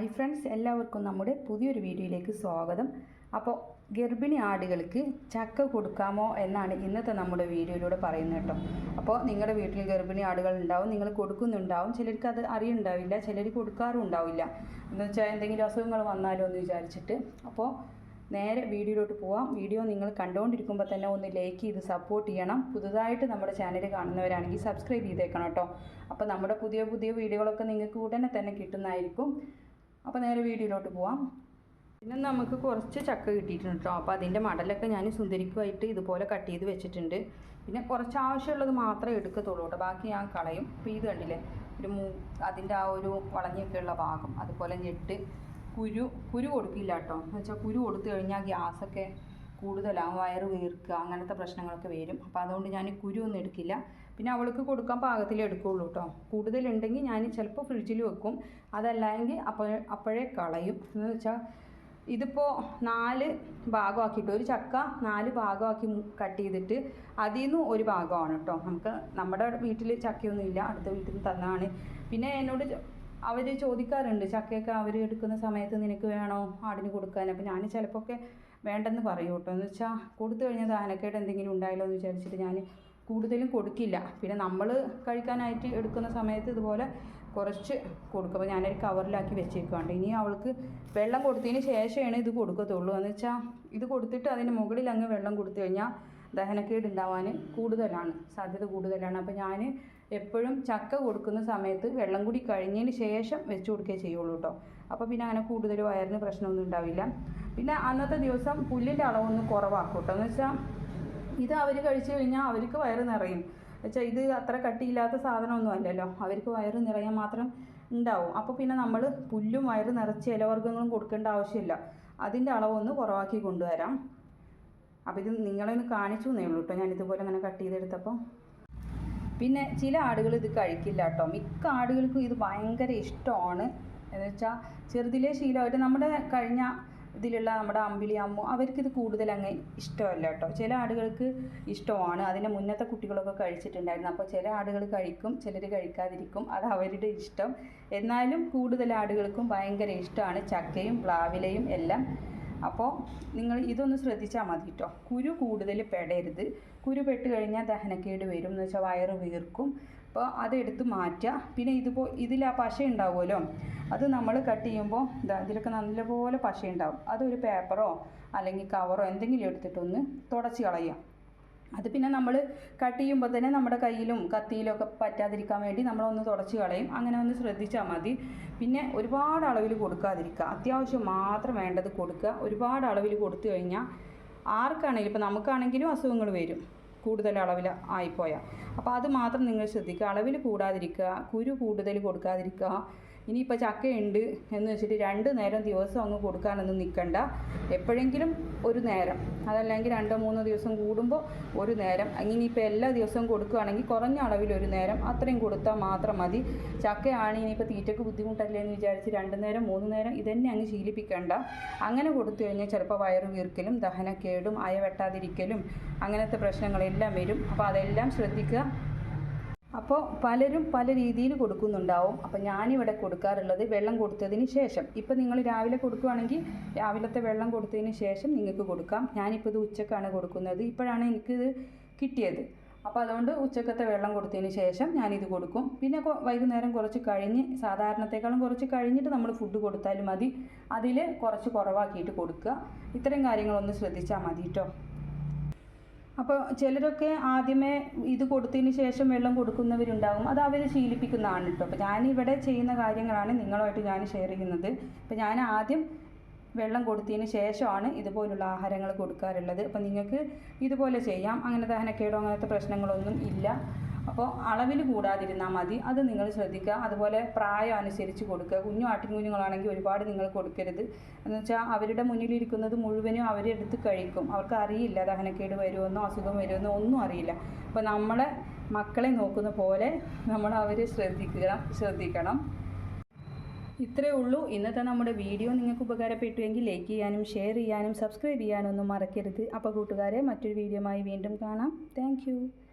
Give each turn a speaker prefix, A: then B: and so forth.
A: Hi friends എല്ലാവർക്കും നമ്മുടെ പുതിയൊരു വീഡിയോയിലേക്ക് സ്വാഗതം. അപ്പോൾ ഗർഭിണി ആടുകൾക്ക് ചക്ക കൊടുക്കാമോ എന്നാണ് ഇന്നത്തെ നമ്മുടെ വീഡിയോയിലൂടെ പറയുന്നത് കേട്ടോ. അപ്പോൾ നിങ്ങളുടെ വീട്ടിൽ ഗർഭിണി ആടുകൾ ഉണ്ടാവും നിങ്ങൾ കൊടുക്കുന്നുണ്ടാവും. ചിലർക്ക് അത് അറിയുണ്ടാവില്ല ചിലർ കൊടുക്കാറും ഉണ്ടാവില്ല. എന്ന് വെച്ചാൽ എന്തെങ്കിലും അസുഖങ്ങൾ വന്നാലോ എന്ന് വിചാരിച്ചിട്ട്. അപ്പോൾ നേരെ വീഡിയോയിലോട്ട് പോവാം. വീഡിയോ നിങ്ങൾ കണ്ടുകൊണ്ടിരിക്കുമ്പോൾ തന്നെ ഒന്ന് ലൈക്ക് ചെയ്ത് സപ്പോർട്ട് ചെയ്യണം. പുതുതായിട്ട് നമ്മുടെ ചാനൽ കാണുന്നവരാണെങ്കിൽ സബ്സ്ക്രൈബ് ചെയ്തേക്കണം കേട്ടോ. അപ്പോൾ നമ്മുടെ പുതിയ പുതിയ വീഡിയോകളൊക്കെ നിങ്ങൾക്ക് ഉടനെ തന്നെ കിട്ടുന്നതായിരിക്കും. അപ്പോൾ നേരെ വീഡിയോയിലോട്ട് പോവാം. പിന്നെ നമുക്ക് കുറച്ച് ചക്ക കിട്ടിയിട്ടുണ്ട് കേട്ടോ അപ്പോൾ അതിന്റെ മടലൊക്കെ ഞാൻ സുന്ദരിക്കുമായിട്ട് ഇതുപോലെ കട്ട് ചെയ്ത് വെച്ചിട്ടുണ്ട്. പിന്നെ കുറച്ച് ആവശ്യമുള്ളത് മാത്രമേ എടുക്കത്തുള്ളൂ കേട്ടോ ബാക്കി ഞാൻ കളയും. അപ്പോൾ ഇത് കണ്ടില്ലേ? ഒരു മൂ അതിന്റെ ആ ഒരു വളഞ്ഞൊക്കെയുള്ള ഭാഗം. അതുപോലെ ഞെട്ട് കുരു കുരു കൊടുക്കില്ല കേട്ടോ എന്ന് വെച്ചാൽ കുരു കൊടുത്തു കഴിഞ്ഞാൽ ഗ്യാസൊക്കെ കൂടുതലാകും വയറ് വീർക്കുക അങ്ങനത്തെ പ്രശ്നങ്ങളൊക്കെ വരും. അപ്പോൾ അതുകൊണ്ട് ഞാൻ കുരു ഒന്നും എടുക്കില്ല. പിന്നെ അവൾക്ക് കൊടുക്കാൻ പാകത്തിലേ എടുക്കുകയുള്ളൂ കേട്ടോ കൂടുതലുണ്ടെങ്കിൽ ഞാൻ ചിലപ്പോൾ ഫ്രിഡ്ജിൽ വെക്കും. അതല്ലെങ്കിൽ അപ്പോൾ അപ്പോഴേ കളയും. എന്ന് വെച്ചാൽ ഇതിപ്പോൾ നാല് ഭാഗമാക്കിയിട്ട്? ഒരു ചക്ക നാല് ഭാഗമാക്കി കട്ട് ചെയ്തിട്ട് അതിൽ നിന്ന് ഒരു ഭാഗമാണ് കേട്ടോ നമുക്ക് നമ്മുടെ വീട്ടിൽ ചക്കയൊന്നും ഇല്ല അടുത്ത വീട്ടിൽ നിന്ന് തന്നതാണ് പിന്നെ എന്നോട് അവർ ചോദിക്കാറുണ്ട് ചക്കയൊക്കെ അവർ എടുക്കുന്ന സമയത്ത് നിനക്ക് വേണോ ആടിന് കൊടുക്കാൻ? അപ്പോൾ ഞാൻ ചിലപ്പോൾ ഒക്കെ വേണ്ടെന്ന് പറയും കേട്ടോ എന്ന് വെച്ചാൽ കൊടുത്തു കഴിഞ്ഞാൽ ദാനക്കേട് എന്തെങ്കിലും ഉണ്ടായല്ലോ എന്ന് വിചാരിച്ചിട്ട് ഞാൻ കൂടുതലും കൊടുക്കില്ല. പിന്നെ നമ്മൾ കഴിക്കാനായിട്ട് എടുക്കുന്ന സമയത്ത് ഇതുപോലെ കുറച്ച് കൊടുക്കും. അപ്പോൾ ഞാനൊരു കവറിലാക്കി വെച്ചേക്കുവാണ്ട് ഇനി അവൾക്ക് വെള്ളം കൊടുത്തതിന് ശേഷമാണ് ഇത് കൊടുക്കത്തുള്ളൂ. എന്ന് വെച്ചാൽ ഇത് കൊടുത്തിട്ട് അതിന് മുകളിൽ അങ്ങ് വെള്ളം കൊടുത്തു കഴിഞ്ഞാൽ ദഹനക്കേട് ഉണ്ടാവാൻ കൂടുതലാണ് സാധ്യത കൂടുതലാണ്. അപ്പോൾ ഞാൻ എപ്പോഴും ചക്ക കൊടുക്കുന്ന സമയത്ത് വെള്ളം കൂടി കഴിഞ്ഞതിന് ശേഷം വെച്ച് കൊടുക്കുകയേ ചെയ്യുള്ളൂ കേട്ടോ അപ്പോൾ പിന്നെ അങ്ങനെ കൂടുതൽ വയറിന് പ്രശ്നമൊന്നും ഉണ്ടാവില്ല. പിന്നെ അന്നത്തെ ദിവസം പുല്ലിന്റെ അളവൊന്ന് കുറവാക്കും കേട്ടോ എന്ന് വെച്ചാൽ ഇത് അവർ കഴിച്ചു കഴിഞ്ഞാൽ അവർക്ക് വയറ് നിറയും. വെച്ചാൽ ഇത് അത്ര കട്ടിയില്ലാത്ത സാധനമൊന്നും അല്ലല്ലോ. അവർക്ക് വയറ് നിറയാൻ മാത്രം ഉണ്ടാവും. അപ്പോൾ പിന്നെ നമ്മൾ പുല്ലും വയറ് നിറച്ച് ഇലവർഗങ്ങളും കൊടുക്കേണ്ട ആവശ്യമില്ല. അതിന്റെ അളവൊന്ന് കുറവാക്കി കൊണ്ടുവരാം. അപ്പോൾ ഇത് നിങ്ങളെ ഒന്ന് കാണിച്ചു എന്നേ ഉള്ളൂ കേട്ടോ. ഞാൻ ഇതുപോലെ അങ്ങനെ കട്ട് ചെയ്തെടുത്തപ്പോൾ പിന്നെ ചില ആടുകൾ ഇത് കഴിക്കില്ല കേട്ടോ. മിക്ക ആടുകൾക്കും ഇത് ഭയങ്കര ഇഷ്ടമാണ്. എന്ന് വെച്ചാൽ ചെറുതിലെ ശീലമായിട്ട് നമ്മുടെ കഴിഞ്ഞ ഇതിലുള്ള നമ്മുടെ അമ്പിളി അമ്മ അവർക്കിത് കൂടുതൽ അങ്ങ് ഇഷ്ടമല്ല കേട്ടോ. ചില ആടുകൾക്ക് ഇഷ്ടമാണ്. അതിന്റെ മുന്നത്തെ കുട്ടികളൊക്കെ കഴിച്ചിട്ടുണ്ടായിരുന്നു. അപ്പോൾ ചില ആടുകൾ കഴിക്കും ചിലർ കഴിക്കാതിരിക്കും. അത് അവരുടെ ഇഷ്ടം. എന്നാലും കൂടുതൽ ആടുകൾക്കും ഭയങ്കര ഇഷ്ടമാണ് ചക്കയും പ്ലാവിലയും എല്ലാം. അപ്പോൾ നിങ്ങൾ ഇതൊന്ന് ശ്രദ്ധിച്ചാൽ മതി കേട്ടോ. കുരു കൂടുതൽ പെടരുത്. കുരു പെട്ട് കഴിഞ്ഞാൽ ദഹനക്കേട് വരും. എന്ന് വെച്ചാൽ വയറ് വീർക്കും. അപ്പോൾ അതെടുത്ത് മാറ്റുക. പിന്നെ ഇതിപ്പോൾ ഇതിൽ ആ പശ ഉണ്ടാവുമല്ലോ? അത് നമ്മൾ കട്ട് ചെയ്യുമ്പോൾ ഇതാ ഇതിലൊക്കെ നല്ലപോലെ പശ ഉണ്ടാവും. അതൊരു പേപ്പറോ അല്ലെങ്കിൽ കവറോ എന്തെങ്കിലും എടുത്തിട്ടൊന്ന് തുടച്ച് കളയുക. അത് പിന്നെ നമ്മൾ കട്ട് ചെയ്യുമ്പോൾ തന്നെ നമ്മുടെ കയ്യിലും കത്തിയിലും ഒക്കെ പറ്റാതിരിക്കാൻ വേണ്ടി നമ്മളൊന്ന് തുടച്ച് കളയും. അങ്ങനെ ഒന്ന് ശ്രദ്ധിച്ചാൽ മതി. പിന്നെ ഒരുപാട് അളവിൽ കൊടുക്കാതിരിക്കുക. അത്യാവശ്യം മാത്രം വേണ്ടത് കൊടുക്കുക. ഒരുപാട് അളവിൽ കൊടുത്തു കഴിഞ്ഞാൽ ആർക്കാണെങ്കിലും ഇപ്പോൾ നമുക്കാണെങ്കിലും അസുഖങ്ങൾ വരും. കൂടുതൽ അളവിൽ ആയിപ്പോയാൽ അപ്പോൾ അത് മാത്രം നിങ്ങൾ ശ്രദ്ധിക്കുക. അളവിൽ കൂടാതിരിക്കുക. കുരു കൂടുതൽ കൊടുക്കാതിരിക്കുക. ഇനിയിപ്പോൾ ചക്കയുണ്ട് എന്ന് വെച്ചിട്ട് രണ്ട് നേരം ദിവസം അങ്ങ് കൊടുക്കാനൊന്നും നിൽക്കണ്ട എപ്പോഴെങ്കിലും ഒരു നേരം. അതല്ലെങ്കിൽ രണ്ടോ മൂന്നോ ദിവസം കൂടുമ്പോൾ ഒരു നേരം. ഇനിയിപ്പോൾ എല്ലാ ദിവസവും കൊടുക്കുകയാണെങ്കിൽ കുറഞ്ഞ അളവിൽ ഒരു നേരം അത്രയും കൊടുത്താൽ മാത്രം മതി. ചക്കയാണ് ഇനിയിപ്പോൾ തീറ്റയ്ക്ക് ബുദ്ധിമുട്ടല്ലേ എന്ന് വിചാരിച്ച് രണ്ട് നേരം മൂന്ന് നേരം ഇതന്നെ അങ്ങ് ശീലിപ്പിക്കേണ്ട. അങ്ങനെ കൊടുത്തു കഴിഞ്ഞാൽ ചിലപ്പോൾ വയറ് വീർക്കലും ദഹനക്കേടും അയവെട്ടാതിരിക്കലും അങ്ങനത്തെ പ്രശ്നങ്ങളെല്ലാം വരും. അപ്പോൾ അതെല്ലാം ശ്രദ്ധിക്കുക. അപ്പോൾ പലരും പല രീതിയിൽ കൊടുക്കുന്നുണ്ടാവും. അപ്പോൾ ഞാനിവിടെ കൊടുക്കാറുള്ളത് വെള്ളം കൊടുത്തതിന് ശേഷം. ഇപ്പം നിങ്ങൾ രാവിലെ കൊടുക്കുകയാണെങ്കിൽ രാവിലത്തെ വെള്ളം കൊടുത്തതിന് ശേഷം നിങ്ങൾക്ക് കൊടുക്കാം. ഞാനിപ്പോൾ ഇത് ഉച്ചക്കാണ് കൊടുക്കുന്നത്. ഇപ്പോഴാണ് എനിക്കിത് കിട്ടിയത്. അപ്പോൾ അതുകൊണ്ട് ഉച്ചക്കത്തെ വെള്ളം കൊടുത്തതിന് ശേഷം ഞാനിത് കൊടുക്കും. പിന്നെ വൈകുന്നേരം കുറച്ച് കഴിഞ്ഞ് സാധാരണത്തെക്കാളും കുറച്ച് കഴിഞ്ഞിട്ട് നമ്മൾ ഫുഡ് കൊടുത്താലും മതി. അതിൽ കുറച്ച് കുറവാക്കിയിട്ട് കൊടുക്കുക. ഇത്രയും കാര്യങ്ങളൊന്ന് ശ്രദ്ധിച്ചാൽ മതി കേട്ടോ അപ്പോൾ ചിലരൊക്കെ ആദ്യമേ ഇത് കൊടുത്തതിന് ശേഷം വെള്ളം കൊടുക്കുന്നവരുണ്ടാകും അത് അവർ ശീലിപ്പിക്കുന്നതാണ് കേട്ടോ അപ്പോൾ ഞാനിവിടെ ചെയ്യുന്ന കാര്യങ്ങളാണ് നിങ്ങളുമായിട്ട് ഞാൻ ഷെയർ ചെയ്യുന്നത്. അപ്പോൾ ഞാൻ ആദ്യം വെള്ളം കൊടുത്തതിന് ശേഷമാണ് ഇതുപോലുള്ള ആഹാരങ്ങൾ കൊടുക്കാറുള്ളത്. അപ്പോൾ നിങ്ങൾക്ക് ഇതുപോലെ ചെയ്യാം. അങ്ങനെ ദഹനക്കേടോ അങ്ങനത്തെ പ്രശ്നങ്ങളൊന്നും ഇല്ല. അപ്പോൾ അളവിൽ കൂടാതിരുന്നാൽ മതി. അത് നിങ്ങൾ ശ്രദ്ധിക്കുക. അതുപോലെ പ്രായം അനുസരിച്ച് കൊടുക്കുക. കുഞ്ഞു ആട്ടിൻകുഞ്ഞുങ്ങളാണെങ്കിൽ ഒരുപാട് നിങ്ങൾ കൊടുക്കരുത്. എന്ന് വെച്ചാൽ അവരുടെ മുന്നിലിരിക്കുന്നത് മുഴുവനും അവരെടുത്ത് കഴിക്കും. അവർക്ക് അറിയില്ല ദഹനക്കേട് വരുമെന്നോ അസുഖം വരുമെന്നോ ഒന്നും അറിയില്ല. അപ്പോൾ നമ്മളെ മക്കളെ നോക്കുന്ന പോലെ നമ്മൾ അവരെ ശ്രദ്ധിക്കുക ശ്രദ്ധിക്കണം. ഇത്രയേ ഉള്ളൂ. ഇന്നത്തെ നമ്മുടെ വീഡിയോ നിങ്ങൾക്ക് ഉപകാരപ്പെട്ടുവെങ്കിൽ ലൈക്ക് ചെയ്യാനും ഷെയർ ചെയ്യാനും സബ്സ്ക്രൈബ് ചെയ്യാനും ഒന്നും മറക്കരുത്. അപ്പോൾ കൂട്ടുകാരെ മറ്റൊരു വീഡിയോയുമായി വീണ്ടും കാണാം. താങ്ക്